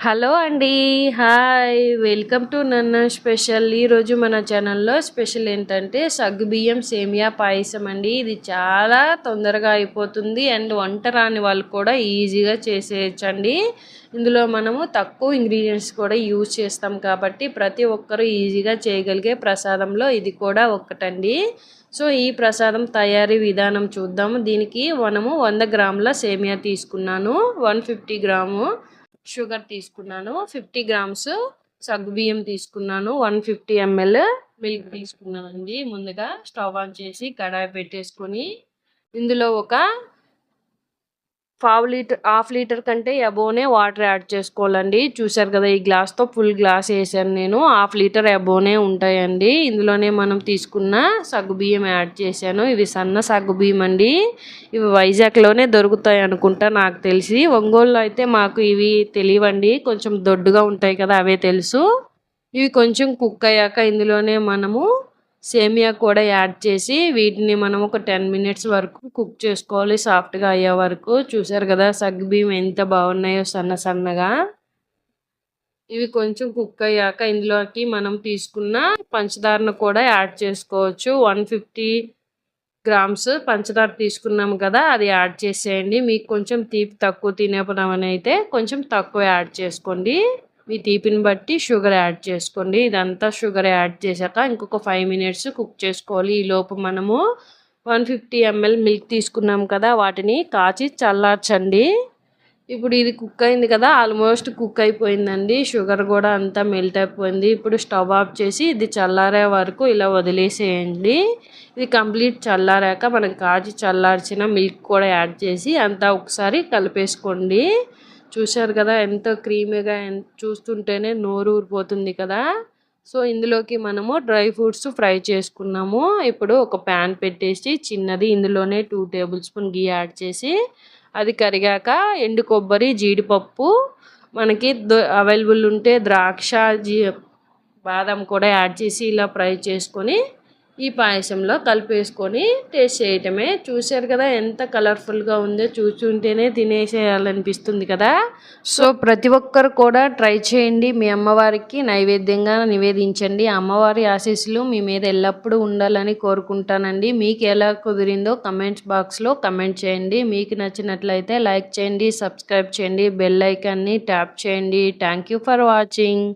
Hello అండి hi. Welcome to నన్న special. ఈరోజు మన ఛానల్లో స్పెషల్ ఏంటంటే సగ్గుబియ్యం సేమియా పాయసం అండి. ఇది చాలా తొందరగా అయిపోతుంది అండ్ వంట రాని వాళ్ళు కూడా ఈజీగా చేసేయచ్చండి. ఇందులో మనము తక్కువ ఇంగ్రీడియంట్స్ కూడా యూజ్ చేస్తాం కాబట్టి ప్రతి ఒక్కరూ ఈజీగా చేయగలిగే ప్రసాదంలో ఇది కూడా ఒక్కటండి. సో ఈ ప్రసాదం తయారీ విధానం చూద్దాము. దీనికి మనము వంద గ్రాముల సేమియా తీసుకున్నాను. One fifty gram. షుగర్ తీసుకున్నాను ఫిఫ్టీ గ్రామ్స్ సగ్గుబియ్యం తీసుకున్నాను వన్ ఫిఫ్టీ ఎంఎల్ మిల్క్ తీసుకున్నానండి. ముందుగా స్టవ్ ఆన్ చేసి కడాయి పెట్టేసుకొని ఇందులో ఒక పావు లీటర్ హాఫ్ లీటర్ కంటే అబోనే వాటర్ యాడ్ చేసుకోవాలండి. చూసారు కదా ఈ గ్లాస్తో ఫుల్ గ్లాస్ వేసాను నేను. హాఫ్ లీటర్ అబోనే ఉంటాయండి. ఇందులోనే మనం తీసుకున్న సగ్గుబియ్యం యాడ్ చేశాను. ఇవి సన్న సగ్గుబియ్యం అండి. ఇవి వైజాగ్లోనే దొరుకుతాయి అనుకుంటా నాకు తెలిసి. ఒంగోలులో అయితే మాకు ఇవి తెలియవండి. కొంచెం దొడ్డుగా ఉంటాయి కదా అవే తెలుసు. ఇవి కొంచెం కుక్ అయ్యాక ఇందులోనే మనము సేమియా కూడా యాడ్ చేసి వీటిని మనం ఒక టెన్ మినిట్స్ వరకు కుక్ చేసుకోవాలి. సాఫ్ట్గా అయ్యే వరకు. చూసారు కదా సగ్గుబియ్యం ఎంత బాగున్నాయో సన్న సన్నగా. ఇవి కొంచెం కుక్ అయ్యాక ఇందులోకి మనం తీసుకున్న పంచదారను కూడా యాడ్ చేసుకోవచ్చు. వన్ ఫిఫ్టీ గ్రామ్స్ పంచదార తీసుకున్నాము కదా అది యాడ్ చేసేయండి. మీకు కొంచెం తీపి తక్కువ తినేపడం అయితే కొంచెం తక్కువ యాడ్ చేసుకోండి. మీ తీపిని బట్టి షుగర్ యాడ్ చేసుకోండి. ఇదంతా షుగర్ యాడ్ చేశాక ఇంకొక ఫైవ్ మినిట్స్ కుక్ చేసుకోవాలి. ఈ లోపు మనము వన్ ఫిఫ్టీ ఎంఎల్ మిల్క్ తీసుకున్నాం కదా వాటిని కాచి చల్లార్చండి. ఇప్పుడు ఇది కుక్ అయింది కదా ఆల్మోస్ట్ కుక్ అయిపోయిందండి. షుగర్ కూడా అంతా మెల్ట్ అయిపోయింది. ఇప్పుడు స్టవ్ ఆఫ్ చేసి ఇది చల్లారే వరకు ఇలా వదిలేసేయండి. ఇది కంప్లీట్ చల్లారాక మనం కాచి చల్లార్చిన మిల్క్ కూడా యాడ్ చేసి అంతా ఒకసారి కలిపేసుకోండి. చూశారు కదా ఎంతో క్రీమీగా చూస్తుంటేనే నోరు ఊరిపోతుంది కదా. సో ఇందులోకి మనము డ్రై ఫ్రూట్స్ ఫ్రై చేసుకున్నాము. ఇప్పుడు ఒక ప్యాన్ పెట్టేసి చిన్నది ఇందులోనే two table spoon ghee add చేసి అది కరిగాక ఎండు కొబ్బరి జీడిపప్పు మనకి అవైలబుల్ ఉంటే ద్రాక్ష జీ బాదం కూడా యాడ్ చేసి ఇలా ఫ్రై చేసుకొని ఈ పాయసంలో కలిపేసుకొని టేస్ట్ చేయటమే. చూశారు కదా ఎంత కలర్ఫుల్గా ఉందో చూస్తుంటేనే తినేసేయాలనిపిస్తుంది కదా. సో ప్రతి ఒక్కరు కూడా ట్రై చేయండి. మీ అమ్మవారికి నైవేద్యంగా నివేదించండి. అమ్మవారి ఆశీస్సులు మీ మీద ఎల్లప్పుడూ ఉండాలని కోరుకుంటానండి. మీకు ఎలా కుదిరిందో కమెంట్స్ బాక్స్లో కమెంట్ చేయండి. మీకు నచ్చినట్లయితే లైక్ చేయండి సబ్స్క్రైబ్ చేయండి బెల్ ఐకాన్ని ట్యాప్ చేయండి. Thank for watching